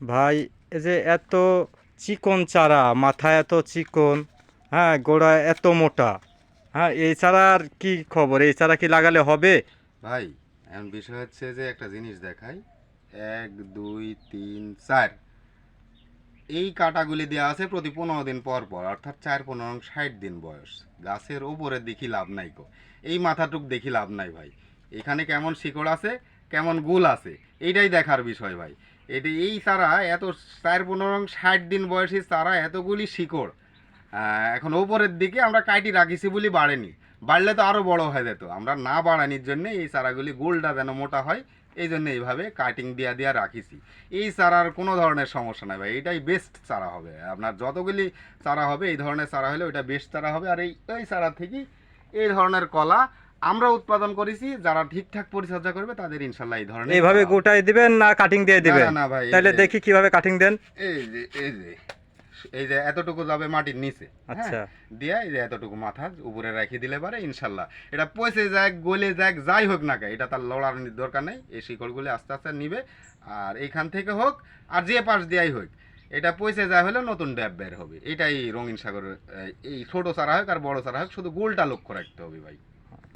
ভাই, এই যে এত চিকন চারা মাথা এত চিকন হ্যাঁ গোড়া এত মোটা হ্যাঁ এই চারার কি খবর? এই চারা কি লাগালে হবে? ভাই, এখন বিষয় হচ্ছে যে একটা জিনিস দেখাই। এক, দুই, তিন, চার। এই কাটাগুলি দেওয়া আছে প্রতি পনেরো দিন পর পর, অর্থাৎ চার, পনেরো, ষাট দিন বয়স। গাছের ওপরে দেখি লাভ নাই কো। এই মাথাটুক দেখি লাভ নাই ভাই। এখানে কেমন শিকড় আছে? কেমন গুল আছে? এইটাই দেখার বিষয় ভাই। এটি এই চারা এত চার পনেরো ষাট দিন বয়সী চারা এতগুলি শিকড়। এখন ওপরের দিকে আমরা কাটি রাখিছি বলি বাড়েনি। বাড়লে তো আরও বড় হয়ে যেত। আমরা না বাড়ানির জন্য এই চারাগুলি গোলটা যেন মোটা হয়, এই জন্য এইভাবে কাটিং দিয়া দিয়া রাখিছি। এই চারার কোনো ধরনের সমস্যা নাই ভাই, এটাই বেস্ট চারা হবে। আপনার যতগুলি চারা হবে, এই ধরনের চারা হলে ওইটা বেস্ট চারা হবে। আর এই এই চারা থেকেই এই ধরনের কলা আমরা উৎপাদন করেছি যারা ঠিকঠাক পরিচর্যা করবে তাদের ইনশাল্লাহ এই ধরনের এইভাবে গোটায় দিবেন না কাটিং দিয়ে দিবেন? না, না, ভাই, তাহলে দেখি কীভাবে কাটিং দেন। এই যে এই যে এই যে এতটুকু যাবে মাটির নিচে হ্যাঁ? আচ্ছা। দিয়ে এই যে এতটুকু মাথা উপরে রেখে দিলে পারে ইনশাল্লাহ। এটা পচে যাক গলে যাক যাই হোক না কে এটা তার লড়ার দরকার নেই। এই শিকড়গুলি আস্তে আস্তে নিবে আর এইখান থেকে হোক আর যে পাশ দিয়াই হোক এটা পচে যায় হলে নতুন ড্যাব বের হবে। এটাই রঙিন সাগরের এই- এই ছোট চারা হোক আর বড় চারা হোক শুধু গোলটা লক্ষ্য রাখতে হবে ভাই।